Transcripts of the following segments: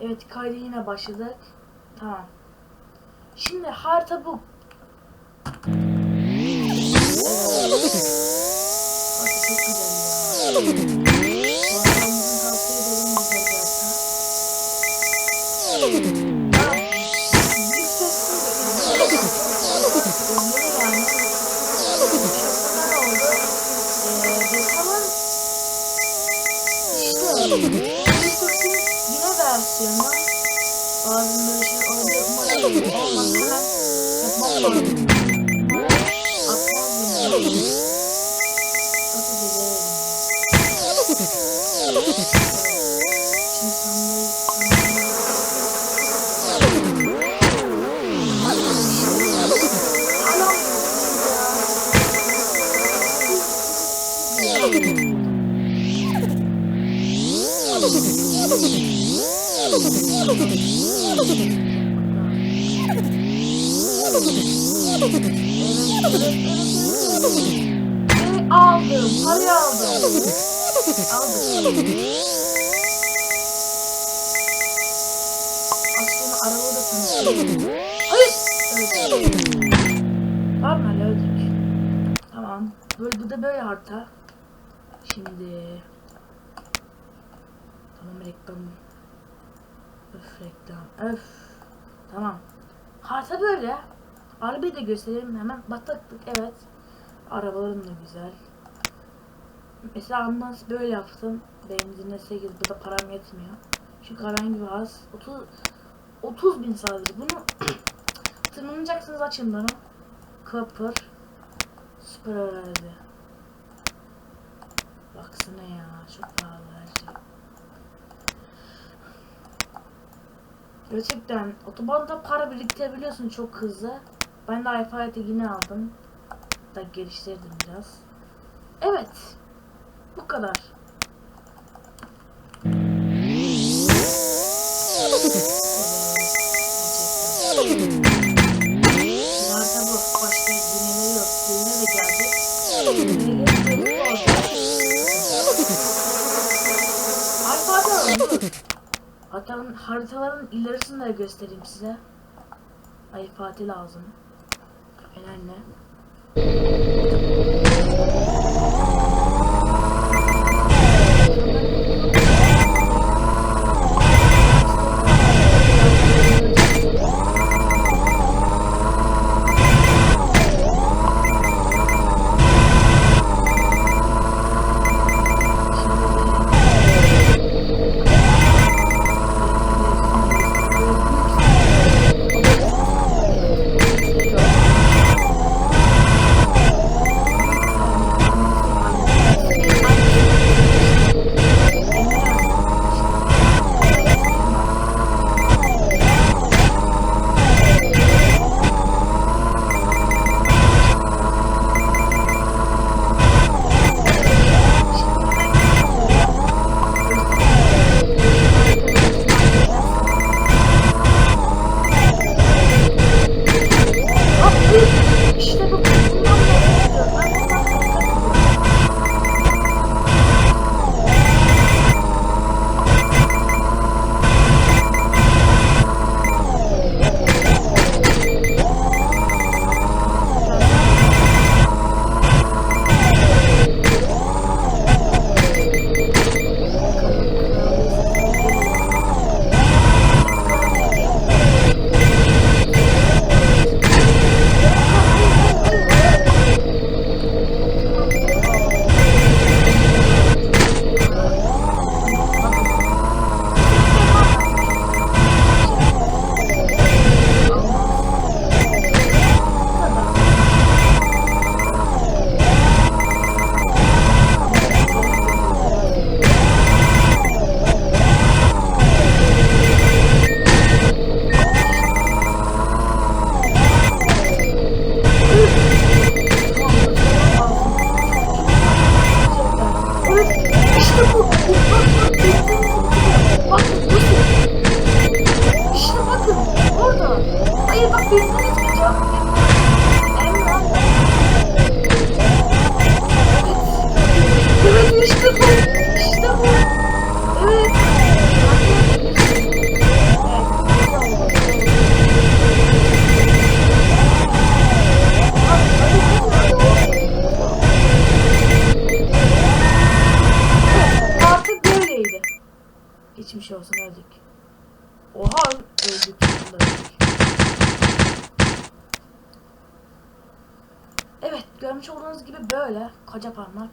Evet kaydı yine başladık. Tamam. Şimdi harita bu. Harita çok böyle şey oldu umarım olmaz hemen yapmam lazım. Umarım atmaz beni. Çok aldım, parayı aldım. Aldım. Aslında araba da tanıştım. Hayır! Evet. Tamam hala öldük. Tamam. Böyle, bu da böyle harita. Şimdi... Tamam reklam. Öf reklam. Öf. Tamam. Harita böyle. Arabayı da göstereyim hemen. Bataklık evet. Arabalarım da güzel. Mesela ambulans böyle yaptım. Benzinle 8. Bu da param yetmiyor. Çünkü herhangi bir az. 30 30 bin sadece. Bunu tırmanacaksınız açın bunu. Copper. Süper öğrendi. Baksana ya. Çok pahalı her şey. Gerçekten otobanda para biriktirebiliyorsun çok hızlı. Ben de iPad'i yine aldım. Da geliştirdim biraz. Evet. Bu kadar. Hatta haritaların ilerisini de göstereyim size. iPad'i lazım. Önemli. Bakın burası. İşte bakın. Orada. Hayır bak bizden hiçbir yok. Emrah. Evet. Evet işte bu. İşte bu. Evet görmüş olduğunuz gibi böyle koca parmak.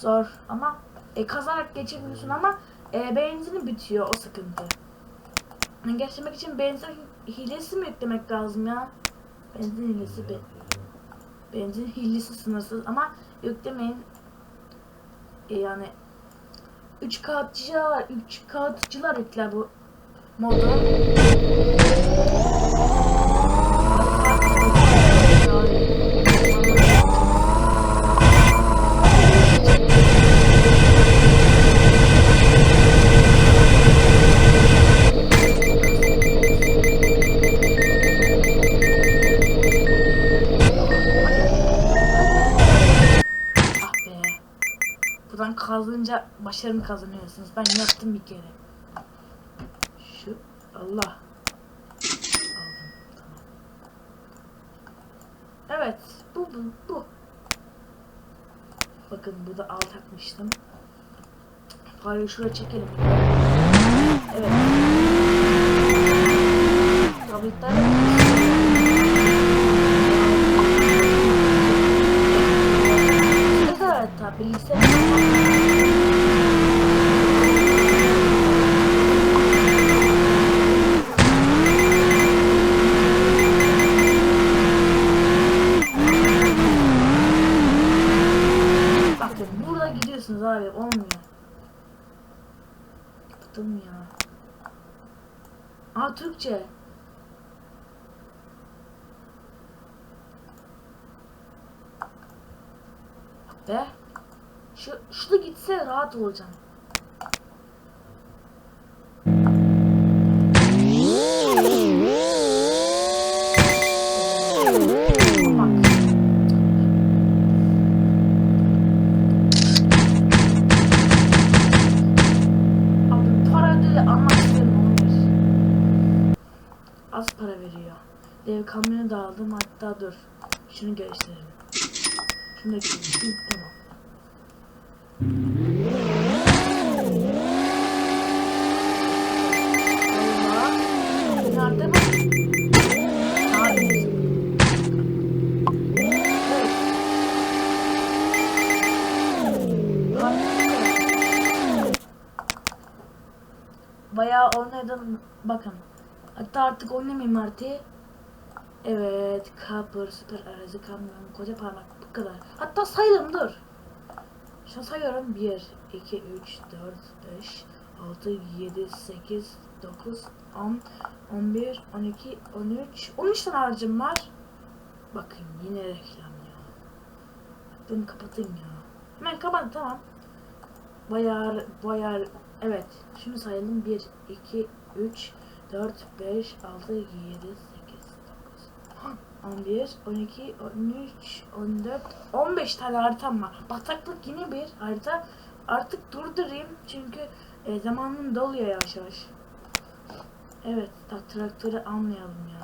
Zor ama e, kazarak geçebiliyorsun ama e, benzini bitiyor o sıkıntı. Yani Geçmek için benzin hilesi mi yüklemek lazım ya? Benzin hilesi be. Benzin hilesi sınırsız ama yüklemeyin. E, yani 3 kağıtçılar 3 kağıtçılar yükler bu modu. Buradan kazınca başarımı kazanıyorsunuz. Ben yaptım bir kere. Şu Allah. Aldım. Tamam. Evet. Bu bu bu. Bakın burada alt atmıştım. Parayı şuraya çekelim. Evet. Aa Türkçe. Be. Şu, şu da gitse rahat olacağım. Az para veriyor. Dev kamyonu da aldım hatta dur. Şunu gösterelim. Şunu da göstereyim. Tamam. Bayağı oynadım. Bakın. Hatta artık oynamayayım artık. Evet. Kapır, süper arazi, kamyon, koca parmak. Bu kadar. Hatta sayalım dur. Şu sayıyorum. 1, 2, 3, 4, 5, 6, 7, 8, 9, 10, 11, 12, 13. 13 tane harcım var. Bakın yine reklam bataklığını kapatayım ya. Hemen kapat tamam. Bayar, bayar, evet. Şunu sayalım. 1, 2, 3, 4, 5, 6, 7, 8, 9, 11, 12, 13, 14, 15 tane haritam var. Bataklık yine bir harita. Artık durdurayım çünkü e, zamanım doluyor yavaş yavaş. Evet, traktörü almayalım ya.